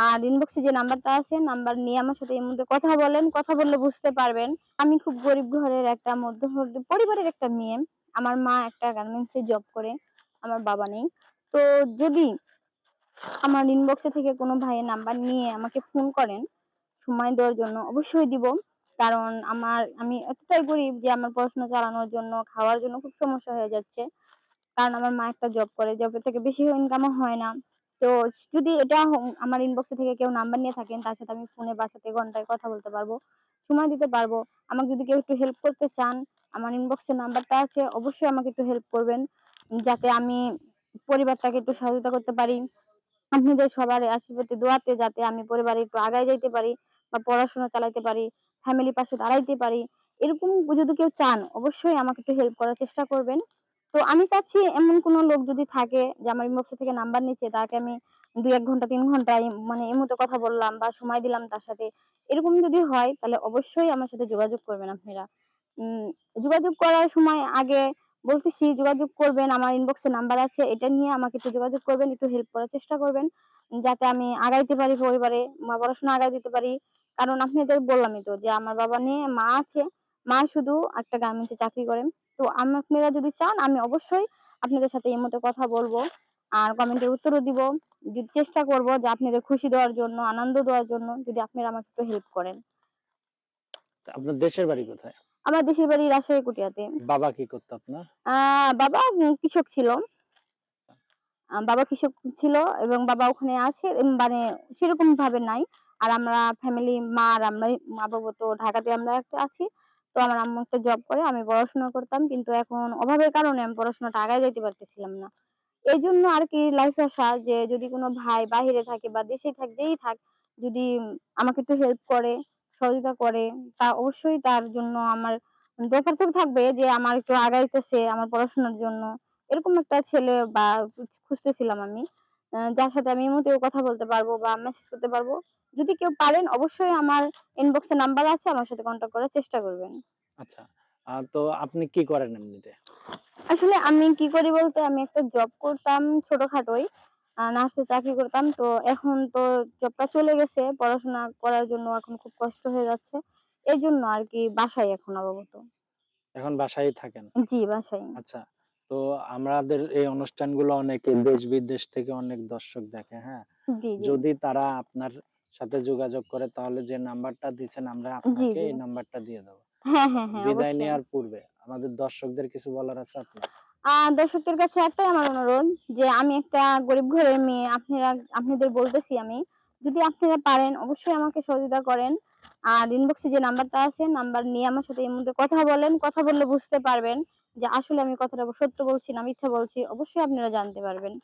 আর ইনবক্সে যে নাম্বারটা আছে, নাম্বার নিয়ে আমার সাথে এর মধ্যে কথা বলেন। কথা বললে বুঝতে পারবেন, আমি খুব গরিব ঘরের একটা মধ্যবিত্ত, পরিবারের একটা মেয়ে। আমার মা একটা গার্মেন্টসে জব করে, আমার বাবা নেই। তো যদি আমার ইনবক্সে থেকে কোনো ভাইয়ের নাম্বার নিয়ে আমাকে ফোন করেন, সময় দেওয়ার জন্য অবশ্যই দিব। কারণ আমার, আমি এতটাই গরিব যে আমার পড়াশোনা চালানোর জন্য, খাওয়ার জন্য খুব সমস্যা হয়ে যাচ্ছে। কারণ আমার মা একটা জব করে জবের থেকে বেশি ইনকামও হয় না। তো যদি এটা আমার ইনবক্সে থেকে কেউ নাম্বার নিয়ে থাকেন, তার সাথে আমি ফোনে বাসাতে ঘন্টায় কথা বলতে পারব, সময় দিতে পারব। আমাকে যদি কেউ একটু হেল্প করতে চান, আমার ইনবক্সে নাম্বারটা আছে, অবশ্যই আমাকে একটু হেল্প করবেন, যাতে আমি পরিবারটাকে একটু সহযোগিতা করতে পারি, আপনাদের সবার আশীর্বাদে, দোয়াতে যাতে আমি পরিবারে একটু আগায় যাইতে পারি বা পড়াশোনা চালাইতে পারি ফ্যামিলি পাশে দাঁড়াইতে পারি, এরকম যদি কেউ চান, অবশ্যই আমাকে একটু হেল্প করার চেষ্টা করবেন। তো আমি চাচ্ছি এমন কোনো লোক যদি থাকে যে আমার ইনবক্স থেকে নাম্বার নিচ্ছে, তাকে আমি দুই এক ঘণ্টা, তিন ঘণ্টা মানে এই মতো কথা বললাম বা সময় দিলাম তার সাথে, এরকম যদি হয় তাহলে অবশ্যই আমার সাথে যোগাযোগ করবেন আপনারা। যোগাযোগ করার সময় আগে বলতেছি, যোগাযোগ করবেন, আমার ইনবক্সে নাম্বার আছে, এটা নিয়ে আমাকে একটু যোগাযোগ করবেন, একটু হেল্প করার চেষ্টা করবেন, যাতে আমি আগাইতে পারি পরিবারে মা পড়াশোনা আগায় দিতে পারি। কারণ আপনাদের বললামই তো যে আমার বাবা নিয়ে মা আছে, মা শুধু একটা গার্মেন্টসে চাকরি করেন। তো আপনারা যদি চান আমি অবশ্যই আপনাদের সাথে এই মতো কথা বলব আর কমেন্টের উত্তরও দিব। চেষ্টা করব যে আপনাদের খুশি দেওয়ার জন্য আনন্দ দেওয়ার জন্য যদি আপনারা আমাকে একটু হেল্প করেন। আপনার দেশের বাড়ি কোথায়? আমার দেশের বাড়ি রাজশাহী কুটিয়াতে বাবা কি করতো আপনার? বাবা কৃষক ছিল। বাবা কৃষক ছিল এবং বাবা ওখানে আছে মানে সেরকম ভাবে নাই। আর আমরা ফ্যামিলি মা আর আমরা মা বাবা তো ঢাকাতে আমরা একটা আছি। তো আমার আম্মু একটা জব করে, আমি পড়াশোনা করতাম, কিন্তু এখন অভাবের কারণে আমি পড়াশোনাটা আগায় যেতে পারতেছিলাম না। এই জন্য আর কি লাইফে আসা যে যদি কোনো ভাই বাহিরে থাকে বা দেশে থাক, যেই থাক, যদি আমাকে একটু হেল্প করে, সহযোগিতা করে, তা অবশ্যই তার জন্য আমার দরকার তো থাকবে যে আমার একটু আগাইতেছে আমার পড়াশোনার জন্য। এরকম একটা ছেলে বা খুঁজতেছিলাম আমি। যার সাথে আমি এমনিতেও কথা বলতে পারব বা মেসেজ করতে পারব। যদি কেউ পারেন অবশ্যই আমার ইনবক্সে নাম্বার আছে আমার সাথে কন্ট্যাক্ট করার চেষ্টা করবেন। আচ্ছা তো আপনি কি করেন এমনিতে? আসলে আমি কি করি বলতে আমি একটা জব করতাম ছোটখাটোই নার্সে চাকরি করতাম তো এখন তো জবটা চলে গেছে পড়াশোনা করার জন্য এখন খুব কষ্ট হয়ে যাচ্ছে। এই জন্য আর কি বাসায় এখন আপাতত। এখন বাসায় থাকেন? জি বাসায়। আচ্ছা তো আমাদের এই অনুষ্ঠানগুলো অনেকে দেশ বিদেশ থেকে অনেক দর্শক দেখে হ্যাঁ? যদি তারা আপনার সাথে যোগাযোগ করে তাহলে যে নাম্বারটা দিয়েছেন আমরা আপনাকে এই নাম্বারটা দিয়ে দেবো। হ্যাঁ হ্যাঁ হ্যাঁ বিদায় নেওয়ার পূর্বে আমাদের দর্শকদের কিছু বলার আছে আপনার? দর্শকদের কাছে একটাই আমার অনুরোধ যে আমি একটা গরিব ঘরের মেয়ে আপনারা আপনাদের বলতেছি আমি যদি আপনারা পারেন অবশ্যই আমাকে সহযোগিতা করেন। আর ইনবক্সে যে নাম্বারটা আছে নাম্বার নিয়ে আমার সাথে এর মধ্যে কথা বলেন কথা বললে বুঝতে পারবেন। যে আসলে আমি কথাটা সত্য বলছি না মিথ্যা বলছি অবশ্যই আপনারা জানতে পারবেন।